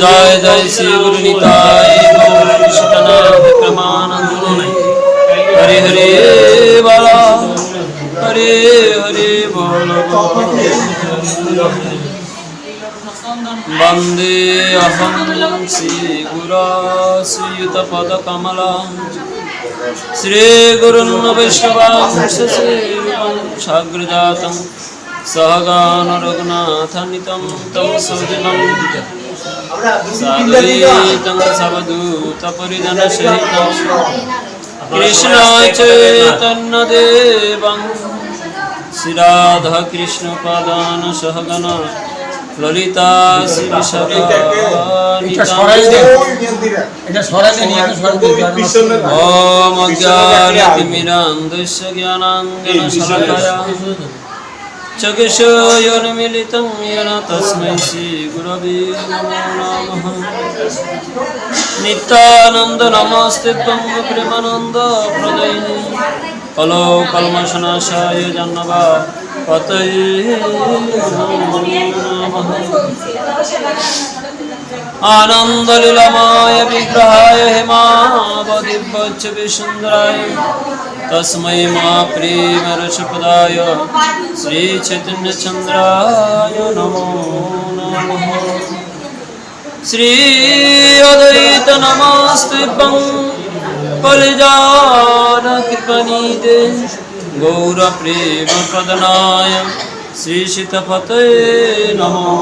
জয় জয় শ্রী গুরু নিতায় বিক্রমানন্দ হরে हरे বলা হরে হরে বল वन्दे अहं श्रीगुरा श्रीयुतपदकमलां श्रीगुरुन् वैष्णवां श्रीरूपं साग्रजातम् सहगानरघुनाथनितं तं सुजनं साद्वैतं सवधूतपरिजनसहितं कृष्णचैतन्यदेवं श्रीराधाकृष्णपादान् सहगण ललिता এটা সরাই श्रीविशाखानितां দেন এটা সরাই দেন এটা সরাই দেন ॐ अज्ञानतिमिरान्धस्य ज्ञानाञ्जनशलाकया चक्षुयोन्मिलितं येन तस्मै श्रीगुरवे नमो नमः नित्यानन्द नमस्ते त्वं प्रेमानन्द प्रदयिनि कलो कल्मषनाशाय जन्मवा पतये नमः आनन्दलीलमाय विग्रहाय हेमावदिव्यच्च विसुन्दराय तस्मै मा प्रेमरसपदाय श्रीचैतन्यचन्द्राय नमो नमः श्री अद्वैत नमस्ते कलिजानकृपणीते गौरप्रेमप्रदनाय श्रीशीतपते नमो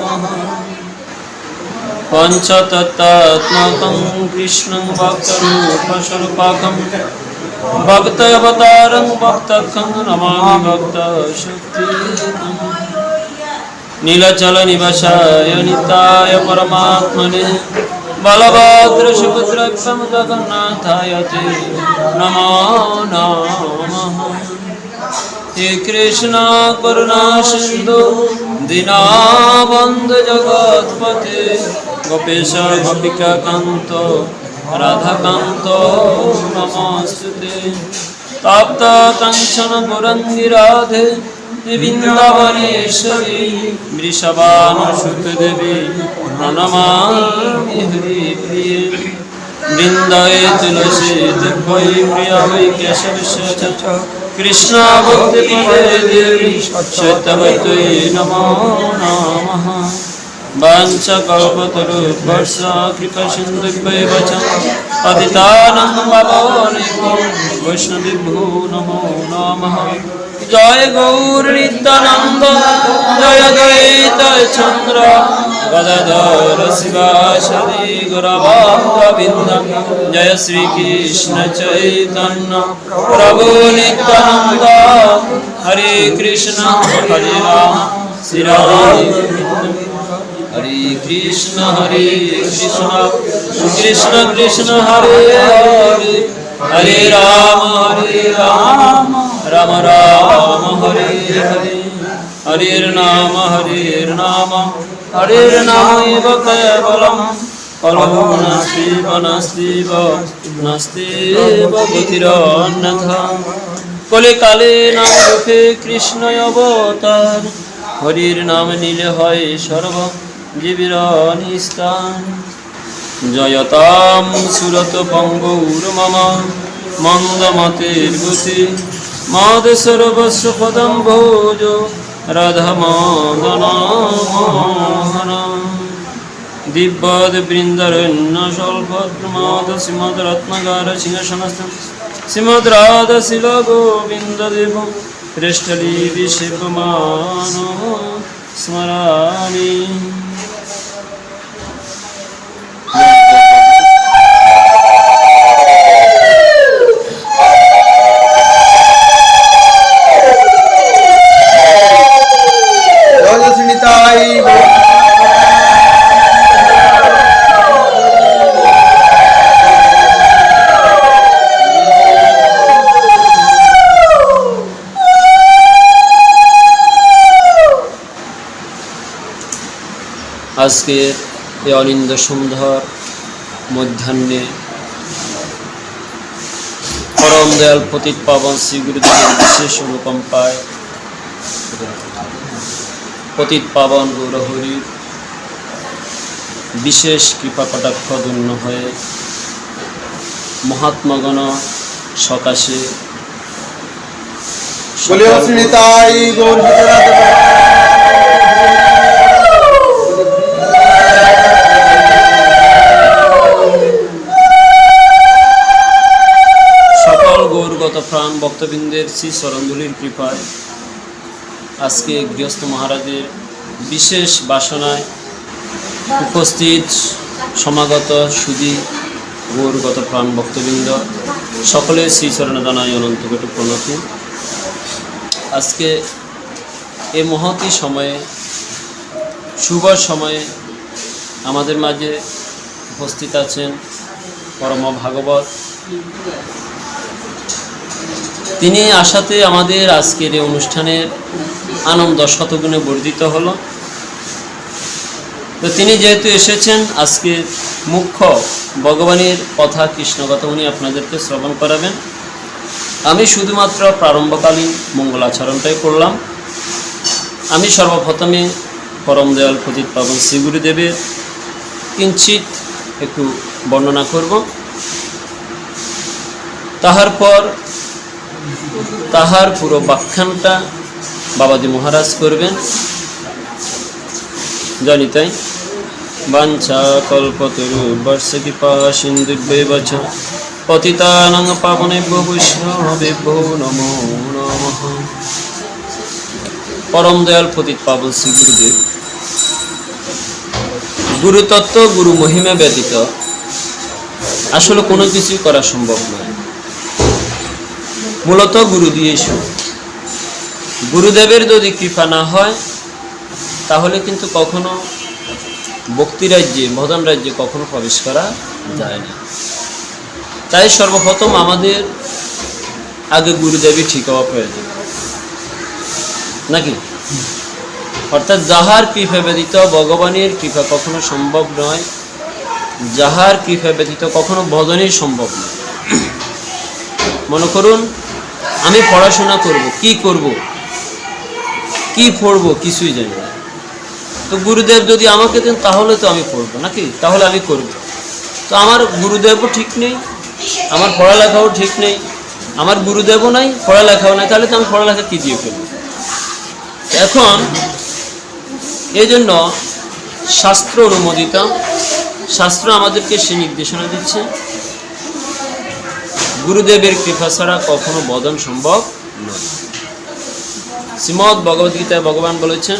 नमः पञ्चतत्त्वात्मकं कृष्णं भक्तरूपस्वरूपाकं भक्तावतारं भक्तखं नमामि भक्तशक्तिकम् नीलचलनिवशाय निताय परमात्मने बलभद्रसुभद्रक्षं जगन्नाथाय ते नमो नमः हे कृष्ण करुणा सिन्धु দীনবন্ধু জগৎপতি গোপেশ গোপিকা কান্ত রাধা কান্ত নমস্তে তপ্ত কাঞ্চন গুরঙ্গি রাধে, বৃন্দাবনেশ্বরী বৃষবানুসুত দেবী প্রণমামি হরিপ্রিয়ে বৃন্দায় তুলসী দেবৈ প্রিয়া বৈ কেশবিশ্ব চ কৃষ্ণ ভক্তি পদে দেবী সত্যবতৈ নমো নমঃ বাঞ্ছ কল্পতরুবর্ষ কৃপা সিন্ধুভ্যৈব চ পতিতানাং পাবনেভ্যো বৈষ্ণবেভ্যো নমো নমঃ জয় গৌর নিত্যানন্দ, জয় দ্বৈত চন্দ্র, গদাধর শিবাশরি গৌরবৃন্দ জয় শ্রীকৃষ্ণ চৈতন্য, প্রভু নিত্যানন্দ, হরে কৃষ্ণ, হরে রাম শ্রী হরে কৃষ্ণ হরে কৃষ্ণ কৃষ্ণ কৃষ্ণ, হরে হরে হরে রাম হরে রাম। রাম রাম, হরে হরে। হরের নাম হরের নাম। হরের নাম এব কেবলম। কলম নাস্তি নাস্তি নাস্তি গতিরন্যথা কলে কালে নাম রূপে কৃষ্ণ অবতার। হরির নাম হয় সর্ব জীবের নিস্তান জয়তাম সুরত পঙ্গৌর মম মন্দমতের গতি মদ সর্বস্ব পদম ভোজ রাধা মদন মোহন দিব্যদ বৃন্দারণ্য স্বল্পদ্রমদ শ্রীমদ রত্নগার সিংহাসনস্থ শ্রীমদ রাধা শিল গোবিন্দ দেব পৃষ্ঠলি বিশেপমান স্মরামি জয় শ্রী নিতাই গৌর আজকের এই অনিন্দ সুন্দর মধ্যাহ্নে পরম দয়াল পতিত পাবন শ্রী গুরুদেবের বিশেষ অনুকম্পায় পতিত পাবন গৌরহরির বিশেষ কৃপা কটাক্ষ ধন্য হয়ে মহাত্মগণ সকাশে বলিও শ্রীতাই গৌর প্রাণ ভক্তবৃন্দের শ্রী চরণধুলির কৃপায় আজকে গৃহস্থ মহারাজের বিশেষ বাসনায় উপস্থিত সমাগত সুদী গৌরগত প্রাণ ভক্তবৃন্দ, সকলের শ্রীচরণে জানাই অনন্ত কোটি প্রণতি। আজকে এ মহতি সময়ে শুভ সময়ে আমাদের মাঝে উপস্থিত আছেন পরম ভাগবত তিনি আসাতে আমাদের আজকের এই অনুষ্ঠানের আনন্দ শতগুণে বর্ধিত হলো। তো তিনি যেহেতু এসেছেন, আজকে মুখ্য ভগবানের কথা কৃষ্ণকথা উনি আপনাদেরকে শ্রবণ করাবেন। আমি শুধুমাত্র প্রারম্ভকালীন মঙ্গলাচরণটাই করলাম। আমি সর্বপ্রথমে পরম দয়াল পতিত পাবন শ্রী গুরুদেবের কিঞ্চিত একটু বর্ণনা করব। তাহার পর তাহার পুরো ব্যাখ্যানটা বাবাজি মহারাজ করবেন। জানি তাই। বাঞ্ছা কল্পতরু বর্ষ কৃপা সিন্ধুর্বচ পতিতানং পাবনেভ্য বৈষ্ণবেভ্যো নমো নমঃ। পরম দয়াল পতিত পাবন শ্রী গুরুদেব। গুরুতত্ত্ব, গুরু মহিমা ব্যতীত আসলে কোনো কিছুই করা সম্ভব নয়। মূলত গুরু দিয়ে শুরু গুরুদেবের যদি কৃপা না হয়, তাহলে কিন্তু কখনো ভক্তি রাজ্যে ভদন রাজ্যে কখনো প্রবেশ করা যায় না। তাই সর্বপ্রথম আমাদের আগে গুরুদেবই ঠিক হওয়া প্রয়োজন। নাকি? অর্থাৎ যাহার কৃপা ব্যতীত ভগবানের কৃপা কখনো সম্ভব নয়, যাহার কৃপা ব্যতীত কখনো ভজনই সম্ভব নয়। মনে করুন আমি পড়াশোনা করব, কি করব? কি পড়ব? কিছুই জানি না। তো গুরুদেব যদি আমাকে দেন, তাহলে তো আমি পড়ব নাকি? তাহলে আমি করব। তো আমার গুরুদেবও ঠিক নেই, আমার পড়ালেখাও ঠিক নেই, আমার গুরুদেবও নাই, পড়ালেখাও নাই, তাহলে তো আমি পড়ালেখা কী দিয়ে করব? এখন এই জন্য শাস্ত্র অনুমোদিত, শাস্ত্র আমাদেরকে সে নির্দেশনা দিচ্ছে। গুরুদেবের কৃপা ছাড়া কখনো বদন সম্ভব নয়। শ্রীমদ ভগবদ্গীতায় ভগবান বলেছেন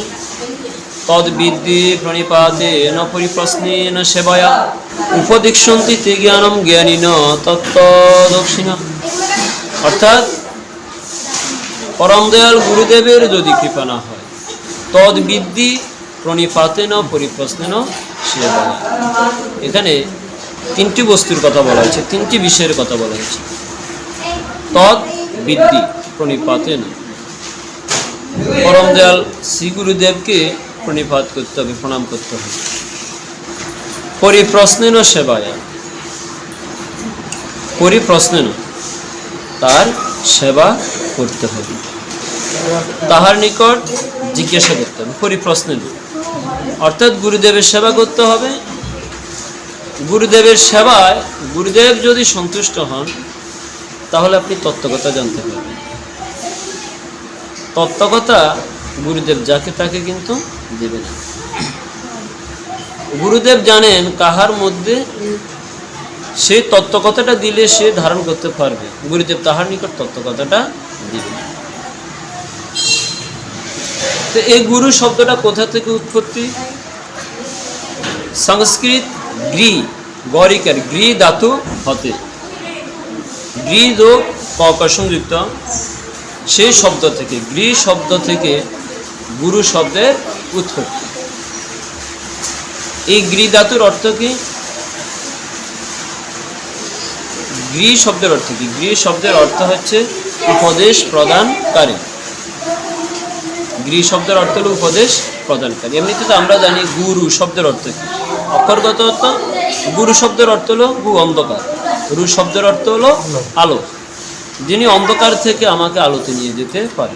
তদ বিদ্যি প্রণিপাতে ন পরিপ্রশ্নে ন সেবায়া, উপদীক্ষন্তি তে জ্ঞানম জ্ঞানী ন তত্ত্বদক্ষিণ অর্থাৎ, পরম দয়াল গুরুদেবের যদি কৃপা না হয় তদ বিদ্যি প্রণিপাতে ন পরিপ্রশ্নে ন সেবায়া। এখানে তিনটি বস্তুর কথা বলা হয়েছে, তিনটি বিষয়ের কথা বলা হয়েছে। তৎ বিদ্যি প্রণিপাতে না। পরম দয়াল শ্রী গুরুদেবকে প্রণিপাত করতে হবে, প্রণাম করতে হবে। পরিপ্রশ্নেন সেবায়। পরিপ্রশ্নেন, তার সেবা করতে হবে। তাহার নিকট জিজ্ঞাসা করতে হবে, পরিপ্রশ্নেন। অর্থাৎ গুরুদেবের সেবা করতে হবে গুরুদেবের সেবায় গুরুদেব যদি সন্তুষ্ট হন, তাহলে আপনি তত্ত্বকথা জানতে পারবেন। তত্ত্বকথা গুরুদেব যাকে তাকে কিন্তু দেবে না। গুরুদেব জানেন কাহার মধ্যে সেই তত্ত্বকথাটা দিলে সে ধারণ করতে পারবে। গুরুদেব তাহার নিকট তত্ত্বকথাটা দিবে তো এই গুরু শব্দটা কোথা থেকে উৎপত্তি? সংস্কৃত গ্রি, গরিকার গ্রি ধাতু হতে। গ্রি যোগ ক সংযুক্ত সেই শব্দ থেকে, গ্রি শব্দ থেকে গুরু শব্দের উৎপত্তি। এই গ্রি ধাতুর অর্থ কি? গ্রি শব্দের অর্থ কি? গ্রি শব্দের অর্থ হচ্ছে উপদেশ প্রদানকারী। গৃহ শব্দের অর্থ হল উপদেশ প্রদানকারী। এমনিতে তো আমরা জানি গুরু শব্দের অর্থ কি। অক্ষরগত অর্থ? গুরু শব্দের অর্থ হলো গু, অন্ধকার। রু শব্দের অর্থ হলো আলো। যিনি অন্ধকার থেকে আমাকে আলোতে নিয়ে যেতে পারে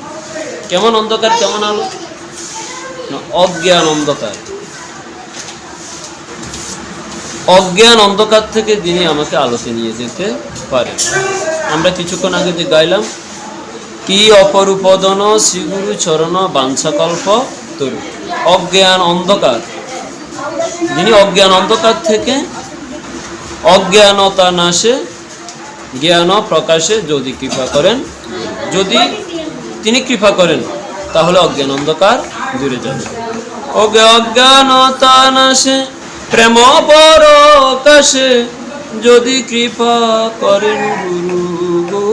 কেমন অন্ধকার, কেমন আলো? অজ্ঞান অন্ধকার। অজ্ঞান অন্ধকার থেকে যিনি আমাকে আলোতে নিয়ে যেতে পারে আমরা কিছুক্ষণ আগে যে গাইলাম, কি অপরূপদন শ্রীগুরু চরণ বাঞ্ছাকল্প তরু। অজ্ঞান অন্ধকার। যিনি অজ্ঞান অন্ধকার থেকে অজ্ঞানতা নাশে, জ্ঞান প্রকাশে যদি কৃপা করেন, যদি তিনি কৃপা করেন, তাহলে অজ্ঞান অন্ধকার দূরে যাবে। অজ্ঞ অজ্ঞানতা নাশে, প্রেম পরকাশে যদি কৃপা করেন গুরু গো,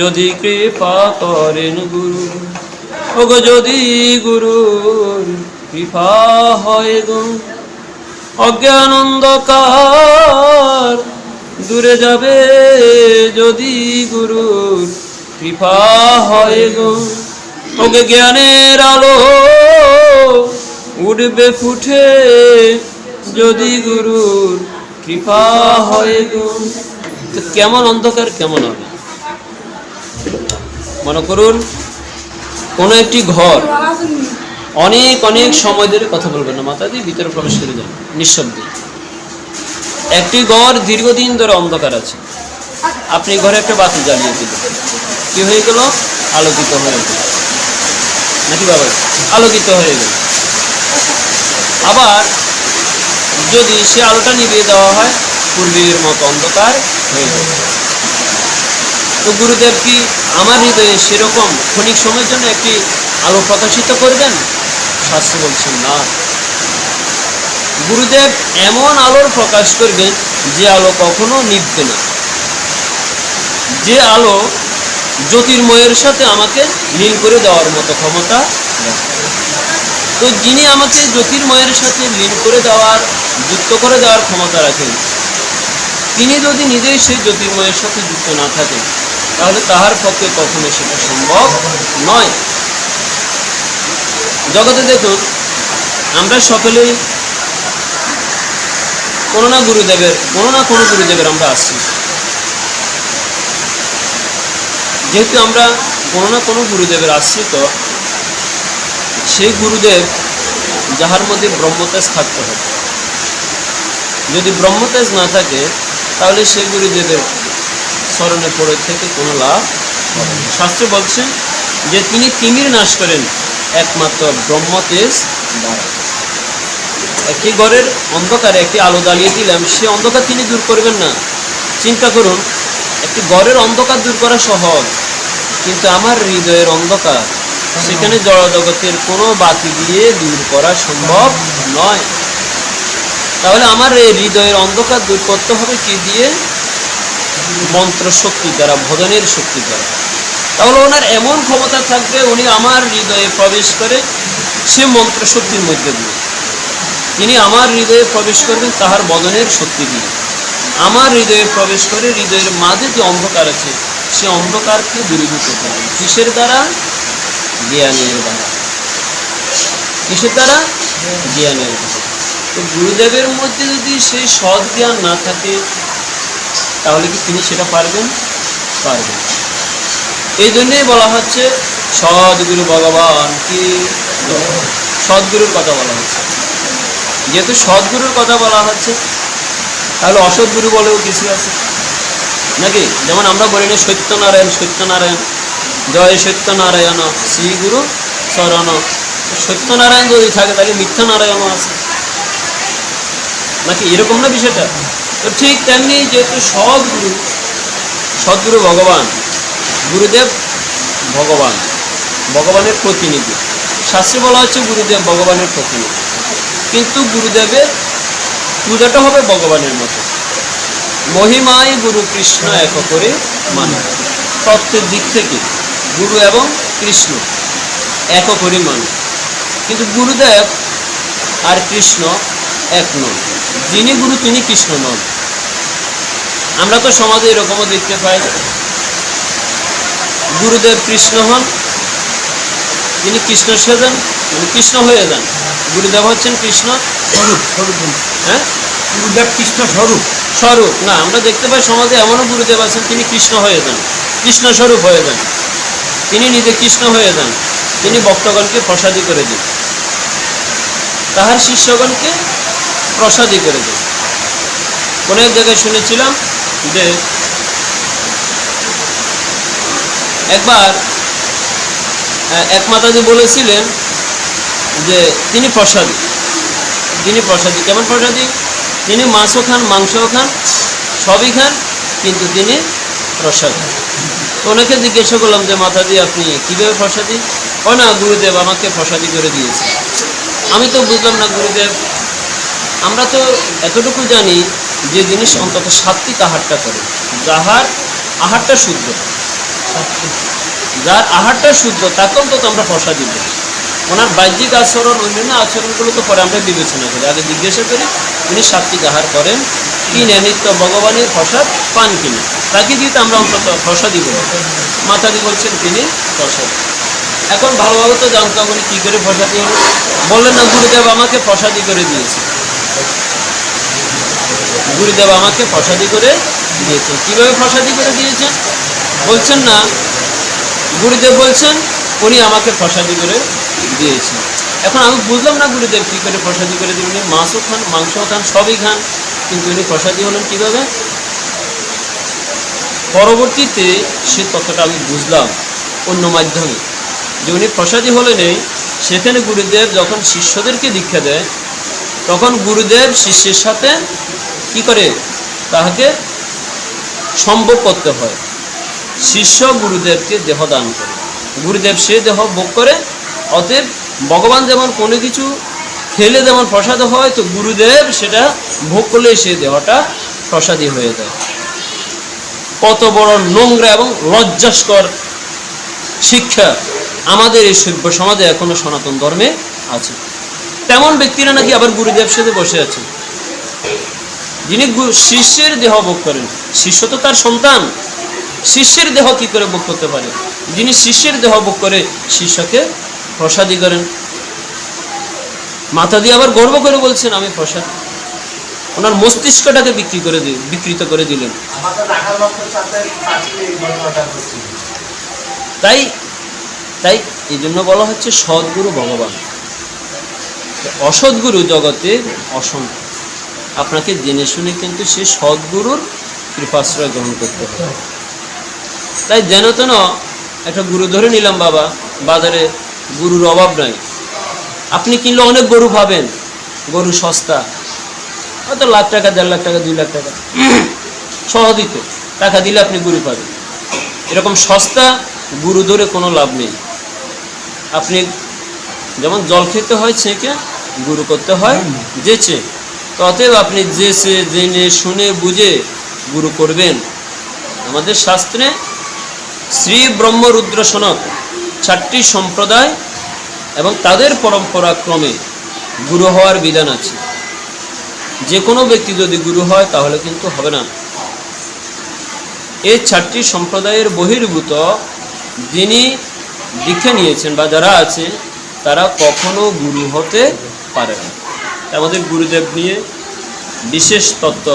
যদি কৃপা করেন গুরু, ওগো যদি গুরুর কৃপা হয় গো। অজ্ঞান অন্ধকার দূরে যাবে যদি গুরুর কৃপা হয় গো। ওকে জ্ঞানের আলো উঠবে ফুটে যদি গুরুর কৃপা হয় গো। তো কেমন অন্ধকার, কেমন হবে? মনে করুন, কোনো একটি ঘর অনেক অনেক সময় ধরে কথা বলবেন না মাথা দিয়ে ভিতরে প্রবেশ করে যান, নিঃশব্দে। একটি ঘর দীর্ঘদিন ধরে অন্ধকার আছে। আপনি ঘরে একটা বাতি জ্বালিয়ে দিলেন। কি হয়ে গেল? আলোকিত হয়ে গেল। নাকি বাবা? আলোকিত হয়ে গেল। আবার যদি সে আলোটা নিভিয়ে দেওয়া হয়, পূর্বের মতো অন্ধকার হয়ে যাবে। তো গুরুদেব কি আমার হৃদয়ে সেরকম ক্ষণিক সময়ের জন্য একটি আলো প্রকাশিত করবেন? শাস্ত্র বলছেন, না। গুরুদেব এমন আলোর প্রকাশ করবেন যে আলো কখনো নিভবে না। যে আলো জ্যোতির্ময়ের সাথে আমাকে লীন করে দেওয়ার মতো ক্ষমতা তো যিনি আমাকে জ্যোতির্ময়ের সাথে লীন করে দেওয়ার, যুক্ত করে দেওয়ার ক্ষমতা রাখেন, তিনি যদি নিজেই সেই জ্যোতির্ময়ের সাথে যুক্ত না থাকেন, তাহলে তাহার পক্ষে কখনো সেটা সম্ভব নয়। জগতে দেখুন আমরা সকলেই কোনো না গুরুদেবের, কোনো না কোনো গুরুদেবের আমরা আসছি যেহেতু আমরা কোনো না কোনো গুরুদেবের আশ্রিত, সেই গুরুদেব যাহার মধ্যে ব্রহ্মতেজ থাকতে হবে। যদি ব্রহ্মতেজ না থাকে, তাহলে সেই গুরুদেবের স্মরণে পড়ে থেকে কোনো লাভ হবে। শাস্ত্রে বলছে যে তিনি তিমির নাশ করেন। একমাত্র ব্রহ্মতেজ দ্বারা একটি ঘরের অন্ধকারে একটি আলো জ্বালিয়ে দিলাম। সে অন্ধকার তিনি দূর করবেন না। চিন্তা করুন, একটি ঘরের অন্ধকার দূর করা সহজ, কিন্তু আমার হৃদয়ের অন্ধকার, সেখানে জড় জগতের কোনো বাতি দিয়ে দূর করা সম্ভব নয়। তাহলে আমার এই হৃদয়ের অন্ধকার দূর করতে হবে কি দিয়ে? মন্ত্র শক্তি দ্বারা, ভজনের শক্তি দ্বারা। তাহলে ওনার এমন ক্ষমতা থাকবে উনি আমার হৃদয়ে প্রবেশ করে সে মন্ত্র শক্তির মধ্যে দিয়ে। তিনি আমার হৃদয়ে প্রবেশ করবেন, তাহার বদনের শক্তি দিয়ে। আমার হৃদয়ে প্রবেশ করে হৃদয়ের মাঝে যে অন্ধকার আছে, সে অন্ধকারকে দূরীভূত করবেন কিসের দ্বারা? জ্ঞানের দ্বারা। কিসের দ্বারা? জ্ঞানের তো গুরুদেবের মধ্যে যদি সেই সৎ জ্ঞান না থাকে, তাহলে কি তিনি সেটা পারবেন? পারবেন। এই জন্যেই বলা হচ্ছে সদ্গুরু ভগবান কি? সদ্গুরুর কথা বলা হচ্ছে। যেহেতু সদ্গুরুর কথা বলা হচ্ছে, তাহলে অসৎগুরু বলেও কিছু আছে। নাকি? যেমন আমরা বলি না, সত্যনারায়ণ সত্যনারায়ণ। জয় সত্যনারায়ণ শ্রী গুরু শরণ। সত্যনারায়ণ যদি থাকে, তাহলে মিথ্যা নারায়ণও আছে। নাকি? এরকম না বিষয়টা? তো ঠিক তেমনি যেহেতু সদ্গুরু সদ্গুরু ভগবান গুরুদেব ভগবান, ভগবানের প্রতিনিধি। শাস্ত্রে বলা হচ্ছে গুরুদেব ভগবানের প্রতিনিধি। কিন্তু গুরুদেবের পূজাটা হবে ভগবানের মতো। মহিমায় গুরু কৃষ্ণ এক করে মানে। তত্ত্বের দিক থেকে গুরু এবং কৃষ্ণ এক করে মানে। কিন্তু গুরুদেব আর কৃষ্ণ এক নন। যিনি গুরু, তিনি কৃষ্ণ নন। আমরা তো সমাজে এরকমও দেখতে পাই গুরুদেব কৃষ্ণ হন তিনি কৃষ্ণ সেজেন মানে কৃষ্ণ হয়ে যান। গুরুদেব হচ্ছেন কৃষ্ণ স্বরূপ স্বরূপ হ্যাঁ? গুরুদেব কৃষ্ণ স্বরূপ। স্বরূপ। না আমরা দেখতে পাই সমাজে এমনও গুরুদেব আছেন তিনি কৃষ্ণ হয়ে যান। কৃষ্ণ স্বরূপ হয়ে যান। তিনি নিজে কৃষ্ণ হয়ে যান। তিনি ভক্তগণকে প্রসাদী করে দিন। তাহার শিষ্যগণকে প্রসাদী করে দেয় কোনো এক জায়গায় শুনেছিলাম যে একবার আহ, এক মাতাজি বলেছিলেন যে তিনি প্রসাদী। তিনি প্রসাদী। কেমন প্রসাদী? তিনি মাছও খান মাংসও খান সবই খান কিন্তু তিনি প্রসাদী। ওনাকে জিজ্ঞাসা করলাম যে মাতাজি আপনি কীভাবে প্রসাদী? ও না গুরুদেব আমাকে প্রসাদী করে দিয়েছে। আমি তো বুঝলাম না গুরুদেব আমরা তো এতটুকু জানি যে জিনিস অন্তত সাত্বিক আহারটা করে। যাহার আহারটা শুদ্ধ। যার আহারটা শুদ্ধ, তাকে অন্তত আমরা প্রসাদী বলি ওনার বাহ্যিক আচরণ, অন্যান্য আচরণগুলো তো পরে আমরা বিবেচনা করি। আগে জিজ্ঞাসা করি, উনি সাত্বিক আহার করেন, কি নিত্য ভগবানের প্রসাদ, পান কিনা তাকে দিয়ে তো আমরা অন্তত প্রসাদই বলি মাতাদি বলছেন, তিনি প্রসাদ এখন ভালোভাবে তো জানতে হবে কী করে প্রসাদী হলো বললেন না, গুরুদেব আমাকে প্রসাদী করে দিয়েছে। গুরুদেব আমাকে প্রসাদী করে দিয়েছেন কীভাবে প্রসাদী করে দিয়েছেন? বলছেন না, গুরুদেব বলছেন, উনি আমাকে প্রসাদী করে দিয়েছেন। এখন আমি বুঝলাম না গুরুদেব কী করে প্রসাদি করে দিলেন, উনি মাছও খান, মাংসও খান, সবই খান, কিন্তু উনি প্রসাদী হলেন কীভাবে? পরবর্তীতে সে তথ্যটা আমি বুঝলাম অন্য মাধ্যমে, যে উনি প্রসাদী হলেন সেখানে গুরুদেব যখন শিষ্যদেরকে দীক্ষা দেয়, তখন গুরুদেব শিষ্যের সাথে কি করে? তাহাকে সম্ভব করতে হয়। শিষ্য গুরুদেবকে দেহ দান করে। গুরুদেব সে দেহ ভোগ করে, অতএব ভগবান যেমন কোনো কিছু খেলে যেমন প্রসাদ হয়, তো গুরুদেব সেটা ভোগ করলে সে দেহটা প্রসাদী হয়ে যায়। কত বড় নোংরা এবং লজ্জাস্কর শিক্ষা আমাদের এই সভ্য সমাজে এখনও সনাতন ধর্মে আছে। তেমন ব্যক্তিরা নাকি আবার গুরুদেব সাথে বসে আছেন যিনি শিষ্যের দেহ ভোগ করেন, শিষ্য তো তার সন্তান। শিষ্যের দেহ কি করে ভোগ করতে পারে? যিনি শিষ্যের দেহ ভোগ করে, শিষ্যকে প্রসাদী করেন। মাথা দিয়ে আবার গর্ব করে বলছেন, আমি প্রসাদ। ওনার মস্তিষ্কটাকে বিক্রি করে দি বিকৃত করে দিলেন। তাই তাই এই জন্য বলা হচ্ছে সদ্গুরু ভগবান। অসৎগুরু জগতে অসম। আপনাকে জেনে শুনে কিন্তু সে সদ্গুরুর কৃপাশ্রয় গ্রহণ করতে হবে। তাই যেন তেন একটা গুরু ধরে নিলাম বাবা, বাজারে গুরুর অভাব নাই। আপনি কিনলে অনেক গরু পাবেন, গরু সস্তা। হয়তো লাখ টাকা, দেড় লাখ টাকা, দুই লাখ টাকা। সহজই তো টাকা দিলে আপনি গুরু পাবেন। এরকম সস্তা গুরু ধরে কোনো লাভ নেই। আপনি যেমন জল খেতে হয়, ছেঁকে গুরু করতে হয়, যেচে তো অতএব আপনি যেচে, জেনে, শুনে, বুঝে গুরু করবেন। আমাদের শাস্ত্রে শ্রী ব্রহ্ম রুদ্র সনক চারটি সম্প্রদায় এবং তাদের পরম্পরা ক্রমে গুরু হওয়ার বিধান আছে। যে কোনো ব্যক্তি যদি গুরু হয়, তাহলে কিন্তু হবে না। এই চারটি সম্প্রদায়ের বহির্ভূত যিনি দীক্ষা নিয়েছেন বা যারা আছে তারা কখনো গুরু হতে পারে না। আমাদের গুরুদেব নিয়ে বিশেষ তত্ত্ব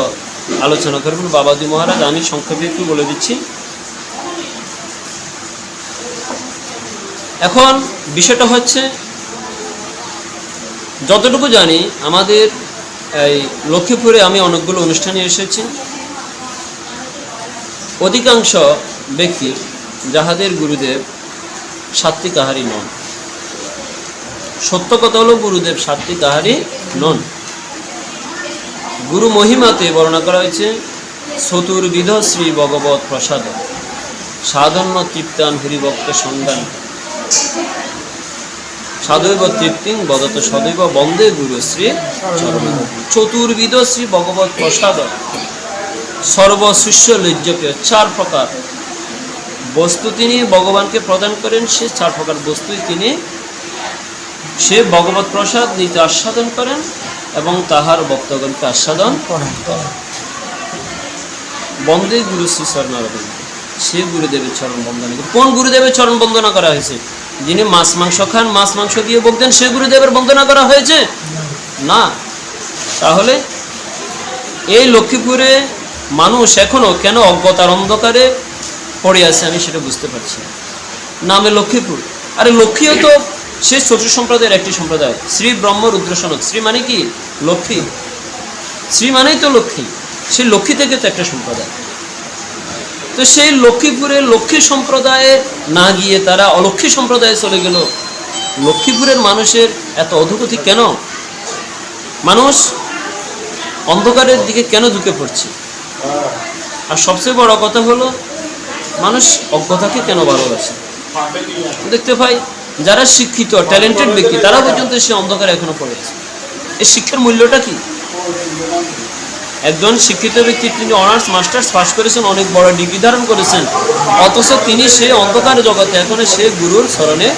আলোচনা করবেন। বাবাজি মহারাজ, আমি সংক্ষেপে একটু বলে দিচ্ছি। এখন বিষয়টা হচ্ছে, যতটুকু জানি আমাদের এই লক্ষ্মীপুরে আমি অনেকগুলো অনুষ্ঠানে এসেছি। অধিকাংশ ব্যক্তি যাহাদের গুরুদেব সাত্বিক আহারী নন। সত্য কথা হলো গুরুদেব সাত্বিক আহারী নন। গুরু মহিমাতে বর্ণনা করা হয়েছে, চতুর্বিধ শ্রী ভগবত প্রসাদ, সাধন্য তৃপ্তান হরিভক্ত সন্ধান। সাদৈব তৃপ্তিং বদত সদৈব বন্দে গুরু শ্রী চতুর্বিধ শ্রী ভগবত প্রসাদ। সর্বশিষ্য লজ্জকে চার প্রকার। বস্তু তিনি ভগবানকে প্রদান করেন, সে চার প্রকার বস্তুই তিনি। সে ভগবত প্রসাদ নিজে আস্বাদন করেন এবং তাহার ভক্তগণকে আস্বাদন করেন। বন্দে গুরু শ্রী স্বর্ণারবিন্দ সে গুরুদেবের চরণ বন্দনা কোন গুরুদেবের চরণ বন্দনা করা হয়েছে? যিনি মাছ মাংস খান, মাছ মাংস দিয়ে বলতেন সে গুরুদেবের বন্দনা করা হয়েছে? না। তাহলে এই লক্ষ্মীপুরে মানুষ এখনও কেন অজ্ঞতার অন্ধকারে পড়ে আছে আমি সেটা বুঝতে পারছি নামে লক্ষ্মীপুর। আরে লক্ষ্মীও তো সে চতুর সম্প্রদায়ের একটি সম্প্রদায়। শ্রী ব্রহ্ম রুদ্রসনক শ্রী মানে কি? লক্ষ্মী। শ্রী মানেই তো লক্ষ্মী। সেই লক্ষ্মী থেকে তো একটা সম্প্রদায়। তো সেই লক্ষ্মীপুরে লক্ষ্মী সম্প্রদায়ে না গিয়ে তারা অলক্ষ্মী সম্প্রদায়ে চলে গেল। লক্ষ্মীপুরের মানুষের এত অধোগতি কেন? মানুষ অন্ধকারের দিকে কেন ঝুঁকে পড়ছে? আর সবচেয়ে বড় কথা হলো, মানুষ অজ্ঞতাকে কেন ভালোবাসে? দেখতে পাই, যারা শিক্ষিত ট্যালেন্টেড ব্যক্তি তারা পর্যন্ত সে অন্ধকারে এখনও পড়েছে এই শিক্ষার মূল্যটা কি? একজন শিক্ষিত ব্যক্তি তিনি অনার্স, মাস্টার্স পাস করেছেন, অনেক বড় ডিগ্রি ধারণ করেছেন। অথচ তিনি সেই অন্ধকার জগতে এখন সে গুরুর স্মরণে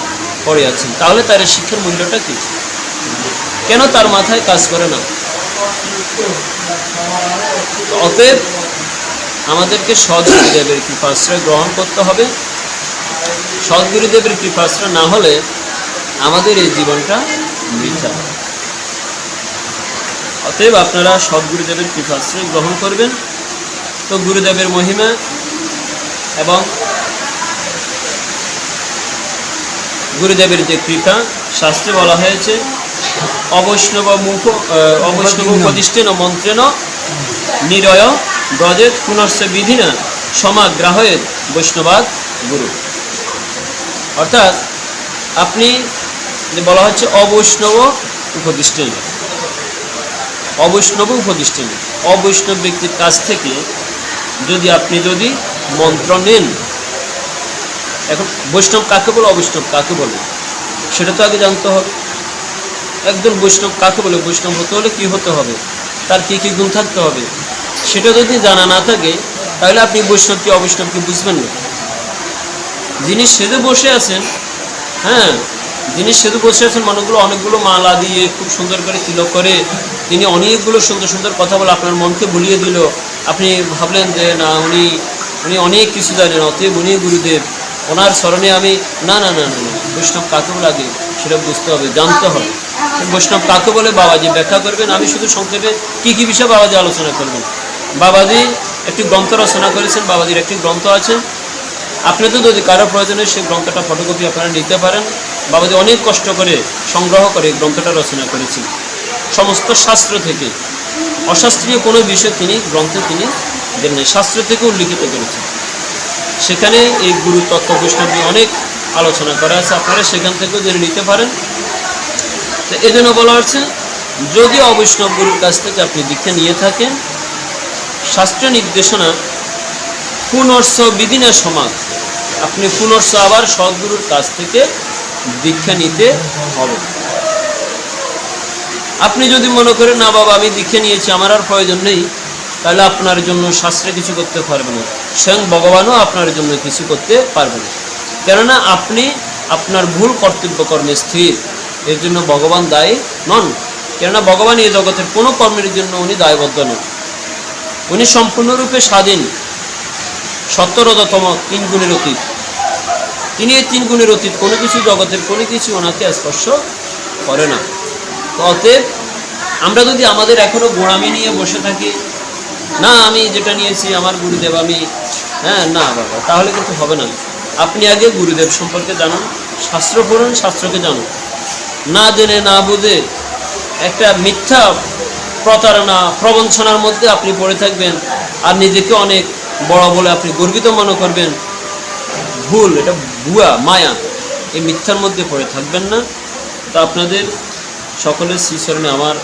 পড়ে আছেন। তাহলে তার শিক্ষার মূল্যটা কি? কেন তার মাথায় কাজ করে না? অতএব আমাদেরকে সদ্গুরুদেবের কৃপাশ্রয় গ্রহণ করতে হবে। সদ্গুরুদেবের কৃপাশ্রয় না হলে আমাদের এই জীবনটা বৃথা। অতএব আপনারা সদ্গুরুদেবের কৃপাশ্রয় গ্রহণ করবেন। তো গুরুদেবের মহিমা এবং গুরুদেবের যে কৃপা শাস্ত্রে বলা হয়েছে অবৈষ্ণব মুখ অবৈষ্ণব প্রতিষ্ঠেন মন্ত্রেণ নিরয় ব্রজের পুনশ্চ বিধিনা সমাগ্রাহের বৈষ্ণবাদ গুরু। অর্থাৎ আপনি বলা হচ্ছে অবৈষ্ণব উপদিষ্টেন অবৈষ্ণব উপদিষ্টেন অবৈষ্ণব ব্যক্তির কাছ থেকে যদি আপনি যদি মন্ত্র নেন, এখন বৈষ্ণব কাকে বলে, অবৈষ্ণব কাকে বলে? সেটা তো আগে জানতে হবে। একজন বৈষ্ণব কাকে বলে, বৈষ্ণব হতে হলে কি হতে হবে? তার কি কি গুণ থাকতে হবে? সেটা যদি জানা না থাকে, তাহলে আপনি বৈষ্ণব কি অবৈষ্ণব কি বুঝবেন না। যিনি সেজে বসে আছেন হ্যাঁ যিনি সেজে বসে আছেন, মানুষগুলো অনেকগুলো মালা দিয়ে খুব সুন্দর করে তিলক করে তিনি অনেকগুলো সুন্দর সুন্দর কথা বলে আপনার মনকে ভুলিয়ে দিল। আপনি ভাবলেন যে, না, উনি উনি অনেক কিছু জানেন, অতএব উনি গুরুদেব। ওনার স্মরণে আমি, না না না না বৈষ্ণব কাকে লাগে সেটা বুঝতে হবে, জানতে হবে। বৈষ্ণব কাকে বলে বাবাজি? ব্যাখ্যা করবেন? আমি শুধু সংক্ষেপে কি কি বিষয়ে বাবাজি আলোচনা করবেন? বাবাজি একটি গ্রন্থ রচনা করেছেন, বাবাজির একটি গ্রন্থ আছে। আপনাদের যদি কারও প্রয়োজনে সেই গ্রন্থটা ফটোকপি আপনারা নিতে পারেন। বাবাজি অনেক কষ্ট করে সংগ্রহ করে গ্রন্থটা রচনা করেছেন। সমস্ত শাস্ত্র থেকে, অশাস্ত্রীয় কোনো বিষয় তিনি, গ্রন্থে তিনি দেন শাস্ত্র থেকে উল্লিখিত করেছেন। সেখানে এই গুরু তত্ত্ব বৈষ্ণব অনেক আলোচনা করা আছে, আপনারা সেখান থেকেও জেনে নিতে পারেন। তো এই জন্য বলা হচ্ছে যদি অবৈষ্ণব গুরুর কাছ থেকে আপনি দীক্ষা নিয়ে থাকেন। শাস্ত্রীয় নির্দেশনা, পুনর্স বিধিনা সমাজ আপনি পুনর্স আবার সদ্গুরুর কাছ থেকে দীক্ষা নিতে হবে। আপনি যদি মনে করেন, না বাবা, আমি দীক্ষা নিয়েছি, আমার আর প্রয়োজন নেই, তাহলে আপনার জন্য শাস্ত্রে কিছু করতে পারবে না। স্বয়ং ভগবানও আপনার জন্য কিছু করতে পারবে না। কেননা আপনি আপনার ভুল কর্তব্য কর্মে স্থির। এর জন্য ভগবান দায়ী নন। কেননা ভগবান এই জগতের কোনো কর্মের জন্য উনি দায়বদ্ধ নন। উনি সম্পূর্ণরূপে স্বাধীন সত্তরতম তিন গুণের অতীত। তিনি এই তিন গুণের অতীত কোনো কিছু জগতের কোনো কিছু ওনাকে স্পর্শ করে না। অতএব আমরা যদি আমাদের এখনও গোড়ামি নিয়ে বসে থাকি, না, আমি যেটা নিয়েছি আমার গুরুদেব, আমি হ্যাঁ না, বাবা, তাহলে কিন্তু হবে না। আপনি আগে গুরুদেব সম্পর্কে জানুন, শাস্ত্র পড়ুন, শাস্ত্রকে জানুন। না জেনে, না বুঝে একটা মিথ্যা প্রতারণা, প্রবঞ্চনার মধ্যে আপনি পড়ে থাকবেন আর নিজেকে অনেক বড় বলে আপনি গর্বিত মনে করবেন। ভুল, এটা ভুয়া, মায়া, এই মিথ্যার মধ্যে পড়ে থাকবেন না। তা আপনাদের সকলের শ্রীচরণে আমার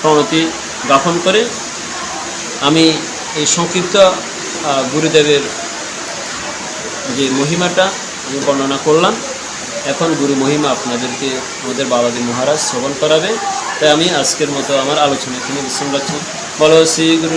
প্রণতি জ্ঞাপন করে আমি এই সংক্ষিপ্ত গুরুদেবের যে মহিমাটা আমি বর্ণনা করলাম। এখন গুরু মহিমা আপনাদেরকে আমাদের বাবাজি মহারাজ শ্রবণ করাবে। তাই আমি আজকের মতো আমার আলোচনা এখানে বিশ্রাম রাখছি। বলো শ্রী গৌর